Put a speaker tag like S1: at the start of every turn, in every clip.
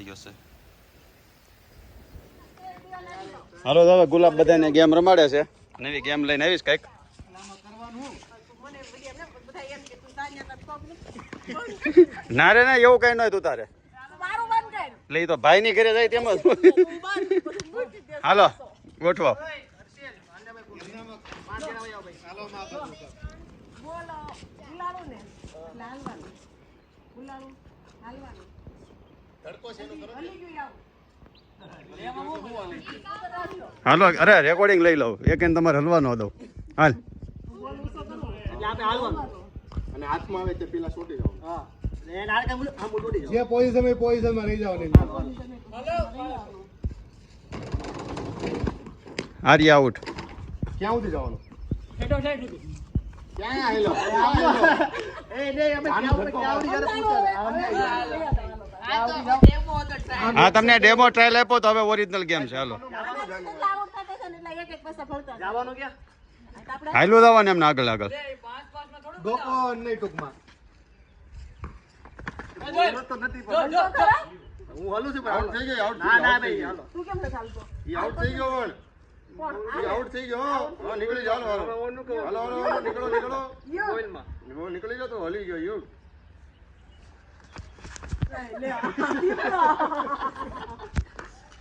S1: ગયો હાલો દાદા ગુલાબ બધાને ગેમ રમાડે છે. નવી ગેમ લઈને આવીશ કંઈક. ના રે ના એવું કઈ ન તું તારે. લઈ તો ભાઈ ની ઘરે જાય તેમ હાલો ગોઠવો.
S2: બોલો ગુલાલો ને લાલવાનું ગુલાલો હાલવાનું હાલો
S1: અરે રેકોર્ડિંગ લઈ લઉં. એક એને તમારે હલવા ન દઉં. હાલ.
S3: અને હાથમાં આવે તે પેલા છોટી જવાનું હા.
S4: જે પોઝિશન એ પોઝિશનમાં રહી જવાની
S1: આરી આઉટ.
S3: ક્યાં સુધી જવાનો? ક્યાં આવેલો?
S1: એ હા તમને ડેમો ટ્રાયલ આપો તો હવે ઓરિજિનલ ગેમ છે હાલો. હાલો દાવાનું એમને આગળ આગળ.
S3: હું હાલું છું આઉટ થઈ ગયો આઉટ ના ના ભાઈ આઉટ થઈ ગયો આઉટ થઈ ગયો નીકળી જાવ હાલો. નીકળો નીકળો. નીકળી ગયો તો હલી ગયો યુ.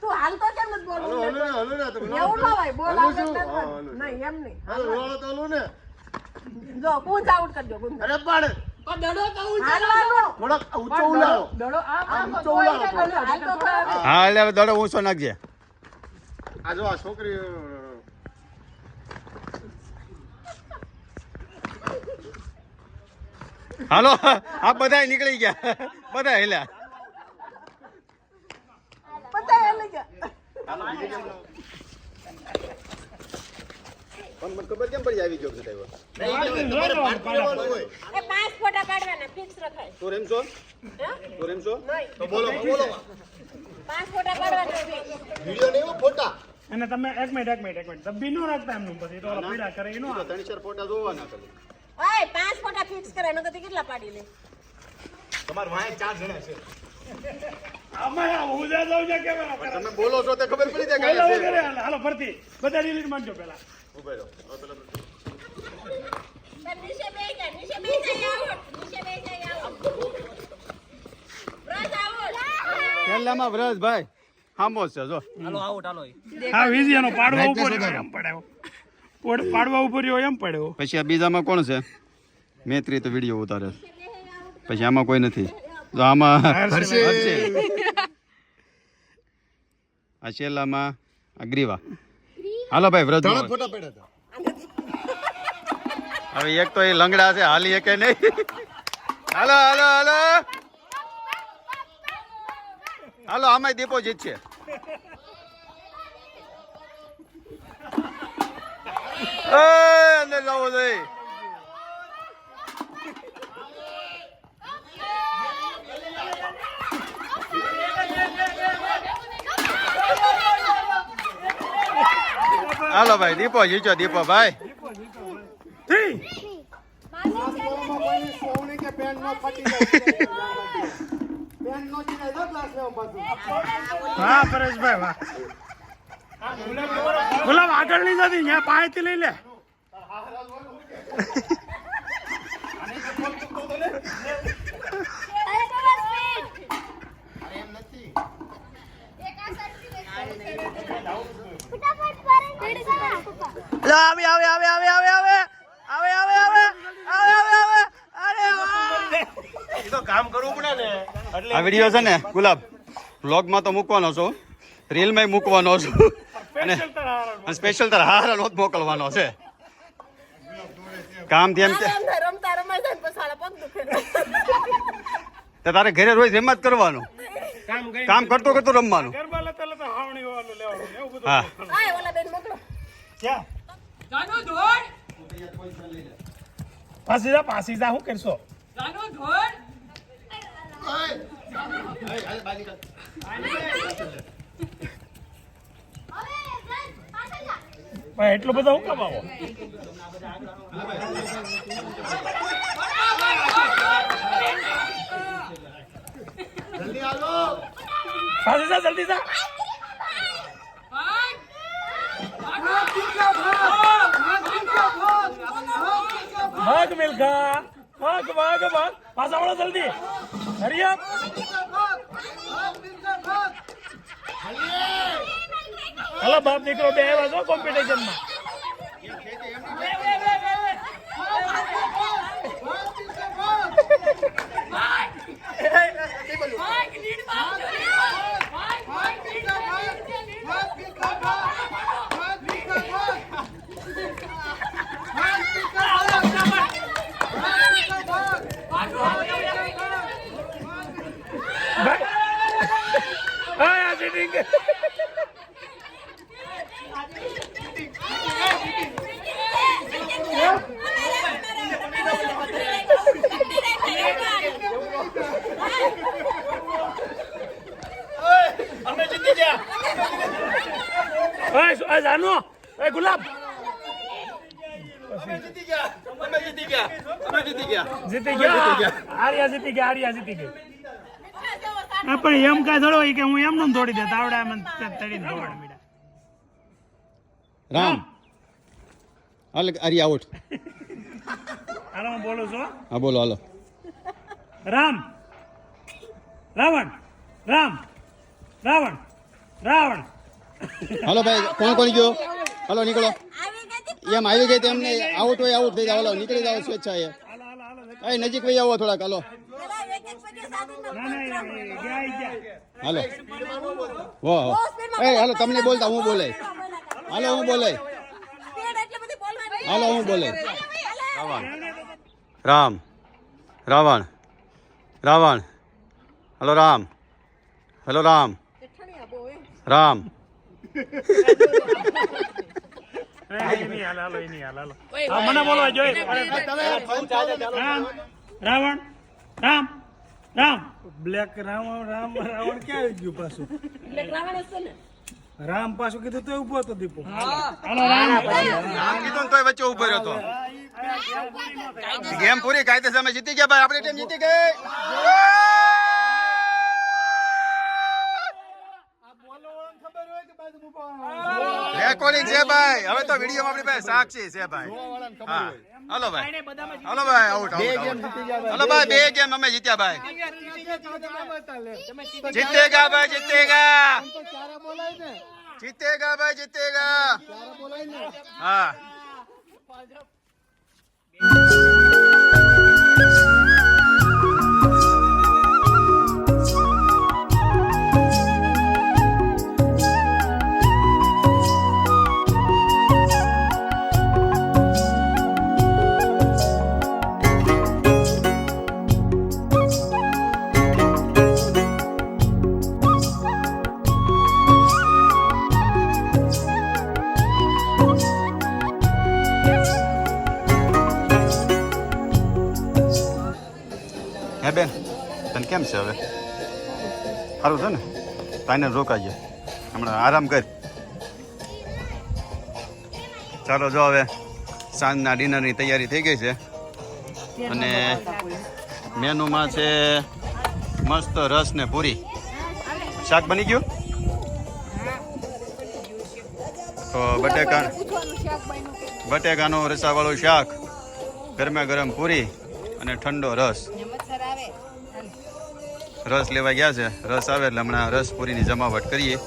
S2: તું
S3: હાલ
S2: તો કેમ નથી બોલું
S3: હલો ને
S2: નહીં એમ નહીં
S3: હલો તો હલો ને
S2: જો પૂછ આઉટ કરજો
S3: અરે પણ
S1: હા એટલે દડો ઊંચો નાખજે
S3: આ જો આ છોકરી
S1: હાલો આ બધા નીકળી ગયા. બધા
S2: હેલા
S4: તમે એક મિનિટ એક મિનિટ એક મિનિટ. રાખતા એમનું પછી
S3: ત્રણ ચાર ફોટા જોવાના
S2: ઓય પાંચ ફોટા ફિક્સ કરે નકર કેટલા પાડી લે?
S3: તમાર વાય ચાર જણા છે.
S4: આમાં ઉજા જાવ છે કેમેરા પર.
S3: તમે બોલો છો તે ખબર પડી જાય
S4: હાલો
S3: કાંઈ
S4: હાલો હાલો ફરતી બધા ડિલીટ મારજો પેલા
S3: ઊભા રહો. પેલા
S2: નીચે બેસી જા નીચે બેસી જા આઉટ નીચે બેસી જા આઉટ બ્રશ આઉટ
S1: પહેલામાં વ્રજભાઈ હામો છે જો.
S4: હા વિજયનો પાડવો ઉપર એમ પડ્યો પોડ- પાડવા ઉપર રહ્યો એમ પડ્યો.
S1: પછી આ બીજામાં કોણ છે? મેત્રી તો વીડિયો ઉતારે પછી આમાં કોઈ નથી. તો આમાં. આ છેલ્લામાં આ ગ્રીવા. હાલો ભાઈ
S3: વ્રત ફોટા પડ્યા હતા.
S1: હવે એક તો એ લંગડા છે હાલી કે નહીં? હાલો હાલો હાલો. હાલો આમાંય દીપો જીતશે. ઓય, અંદર જવો જોઈએ હાલો ભાઈ દીપો જીચો દીપો ભાઈ.
S4: હા પરેશભાઈ વાહ. ગુલાબ આગળ નહીં જતી ત્યાં થી લઈ લે.
S1: આવે આવે આવે આવે આવે આવે. આવે આવે આવે. આવે આવે આવે. અરે આ વીડિયો છે ને ગુલાબ વ્લોગમાં તો મૂકવાનો છું. રીલમાં મૂકવાનો છું. અને સ્પેશિયલ તારા હારા લોટ મોકલવાનો છે. કામ તેમ
S2: રમતા રમાય
S1: તો તારે ઘરે રોજ રમત કરવાનું.
S4: કામ
S1: કરતો કરતો રમવાનું. હા.
S4: પાસી જા પાસી જા કરશો? પણ એટલો બધો હું કમાવો?
S3: જલ્દી
S4: સા જલ્દી સા ભાગ મિલખા. ભાગ ભાગ ભાગ. પાછા વળો જલ્દી. હરિયા હલો બાપ દીકરો બે આવ્યા કોમ્પિટિશનમાં હા આ સીટિંગ અમે જીતી ગયા ઓય આ જાનો એ ગુલાબ જીતી ગયા આર્યા જીતી ગયા આર્યા જીતી ગઈ હા પણ એમ કાંઈ થોડો કે હું એમને થોડી દેતા આવડે એમ તળીને ધોવાડ મીડા.
S1: રામ. હાલ અરી આઉટ
S4: હાલો હું બોલું છું
S1: હા બોલો હાલો.
S4: રામ. રાવણ. રામ. રાવણ. રાવણ.
S1: હાલો ભાઈ, કોણ કોણ ગયો? હાલો, નીકળો. એમ આવી ગઈ તેમને આઉટ હોય આઉટ થઈ જાવ હલો, નીકળી જાવ સ્વેચ્છા એ. એ નજીક વહી આવો થોડાક, હલો. હાલો. વાહ. એ, હાલો, તમને બોલતા, હું બોલે. હાલો, હું બોલે. હાલો, હું બોલે. રામ. રાવણ. રાવણ. હલો, રામ. હેલો, રામ. રામ.
S4: મને બોલવા રાવણ રામ રામ બ્લેક રાવણ રામ. રાવણ ક્યાં આવી ગયું પાછું રામ પાછું કીધું તો ઊભો હતો દીપો હાલો રામ
S1: રામ કીધું તોય વચ્ચે ઊભો રહ્યો ગેમ પૂરી કાયદેસર જીતી ગયા ભાઈ આપણી ટીમ જીતી ગઈ રેકોર્ડિંગ છે ભાઈ હવે તો વીડિયો આપણી પાસે સાક્ષી છે ભાઈ. હા. હલો ભાઈ. હલો ભાઈ આઉટ આઉટ હાલો ભાઈ બે ગેમ. અમે જીત્યા ભાઈ. જીતેગા ભાઈ જીતેગા જીતેગા ભાઈ. જીતેગા હા. હે સારું છે ને, તાઈને રોકાઈએ. હમણાં આરામ કર. ચાલો જો હવે સાંજના ડિનરની તૈયારી થઈ ગઈ છે. અને મેનુમાં છે મસ્ત રસ ને પૂરી. શાક બની ગયું? તો બટેકા બટેકાનું રસાવાળું શાક ગરમા ગરમ પૂરી અને ઠંડો રસ. રસ લેવા ગયા છે. રસ આવે એટલે હમણાં રસ પૂરીની જમાવટ કરીએ.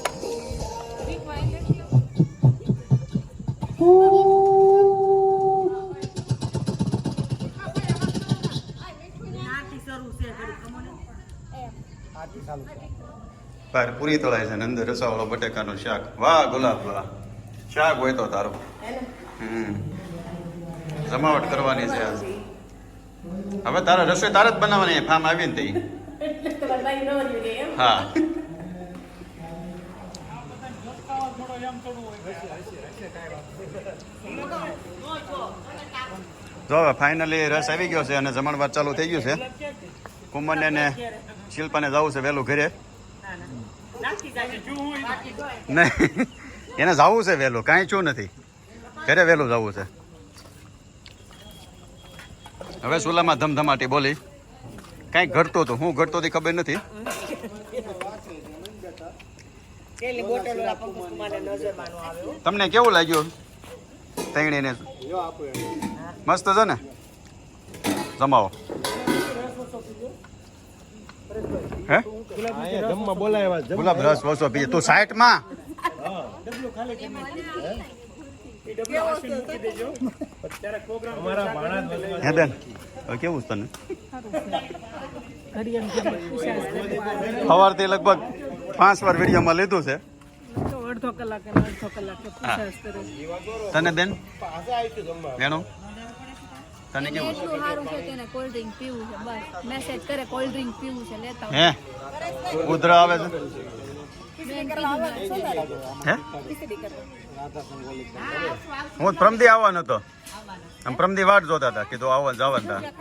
S1: બહાર પૂરી તળાય છે ને અંદર રસાવાળો બટેકાનું શાક. વાહ, ગુલાબ, વાહ. શાક હોય તો તારો. હમ. જમાવટ કરવાની છે આજ. હવે તારા રસોઈ તારે જ બનાવવાની ફામ હા. જો હવે ફાઇનલી રસ આવી ગયો છે અને જમણવાર ચાલુ થઈ ગયું છે. કુંભને ને શિલ્પાને જવું છે વહેલું ઘરે. નહીં એને જવું છે વહેલું કાંઈ શું નથી. ઘરે વહેલું જવું છે. હવે સુલામાં ધમધમાટી બોલી. કાંઈ ઘટતો હતો હું ઘટતો હતી ખબર નથી. તમને કેવું લાગ્યું? તૈણીને મસ્ત છે ને? જમાવો. હે? ગુલાબ રસ ઓછો પીજે. તું
S4: વાસી
S3: અમારા ભાણા
S1: હે બેન હવે કેવું છે તને? સવારથી લગભગ પાંચ વાર વિડીયોમાં લીધું છે.
S5: અડધો કલાક
S1: તને બેન? વેણું? તને કેવું?
S6: એટલું સારું છે તેને કોલ્ડ કરે કોલ્ડ ડ્રિંક છે
S1: હે? ઉધરા આવે છે? હે? હું પ્રમદી આવવાનો હતો. આમ પ્રમદી વાટ જોતા હતા કીધું આવો જવા હતા
S2: તા.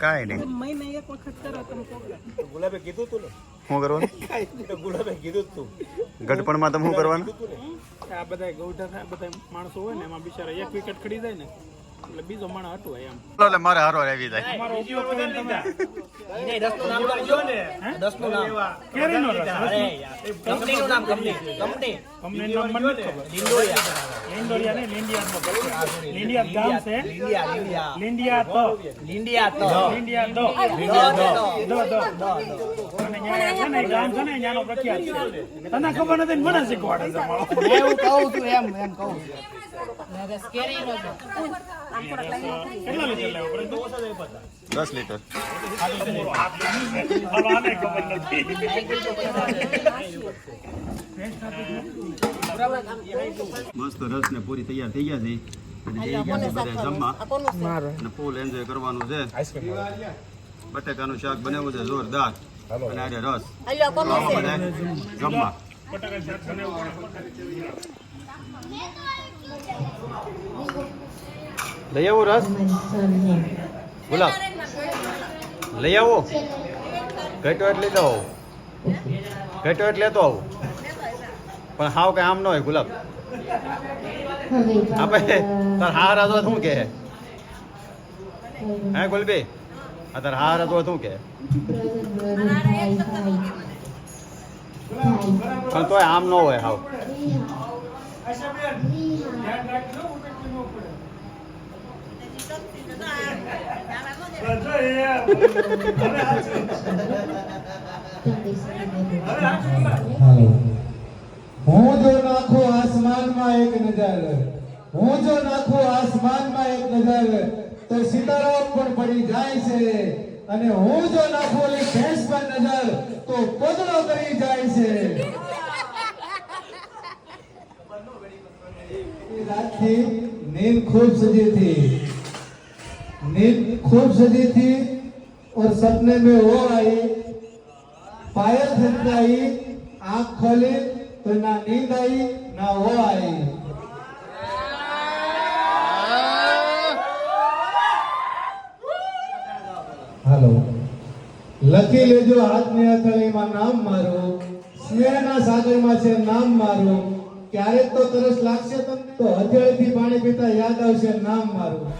S1: કાંઈ નહીં.
S3: ગુલાબે કીધું તું ને?
S1: શું કરવાનું?
S3: ગુલાબે કીધું તું.
S1: ગઢપણમાં તમે શું કરવાનું?
S5: આ બધા ગૌઢા થાય બધા માણસો હોય ને એમાં બિચારા એક વિકેટ ખડી જાય ને એટલે બીજો માણસ હટવાય એમ.
S1: એટલે મારે હારો આવી જાય.
S5: તમારો ઉપયોગ કરીને તમે
S4: કેરીનો રસ?
S7: કંપનીનું નામ કંપની કંપની
S4: કંપનીનું નામ મને ખબર. લીંડોરિયા નહીં લીંડિયાનો બસ. લીંડિયા ગામ છે?
S7: લીંડિયા લીંડિયા.
S4: લીંડિયા તો.
S7: લીંડિયા તો.
S4: લીંડિયા દો દો દો અને ન્યા છે ને? ગામ છે ને? ન્યાનો પ્રખ્યાત છે. તને ખબર નથી મને શીખવાડે છે
S7: એવું કહું છું એમ એમ કહું છું.
S1: દસ લીટર. મસ્ત રસ ને પૂરી તૈયાર થઈ ગયા છે. ફૂલ એન્જોય કરવાનું છે. બટેકાનું શાક બનાવ્યું છે જોરદાર. અને આજે રસ. જમવા.
S4: બનાવવું
S1: લઈ આવો રસ ગુલાબ લઈ આવો. ઘટો એટલે લેતો આવો. ઘટો એટલે લેતો આવો. પણ હાવ કઈ આમ ન હોય, ગુલાબ. આપણે તાર હાર હતો શું કે હે, ગુલબી? આ તાર હાર હતો શું કે પણ તોય આમ ન હોય હાવ.
S8: હું જો નાખું આસમાનમાં એક નજર, હું જો નાખું આસમાનમાં એક નજર, તો સીતારામ પણ પડી જાય છે. અને હું જો નાખું ઓલી ભેંસ પર નજર, તો પોદળો કરી જાય છે. એ रात थी नींद खूब सजी थी नींद खूब सजी थी और सपने में वो आई पायल थनकाई आंख खोली तो ना नींद आई ना वो आई हेलो લખી લેજો હાથની હથેળીમાં નામ મારું સ્નેહના સાગરમાં છે નામ મારું ક્યારેક તો તરસ લાગશે તમને. તો હથેળીથી પાણી પીતા યાદ આવશે નામ મારું.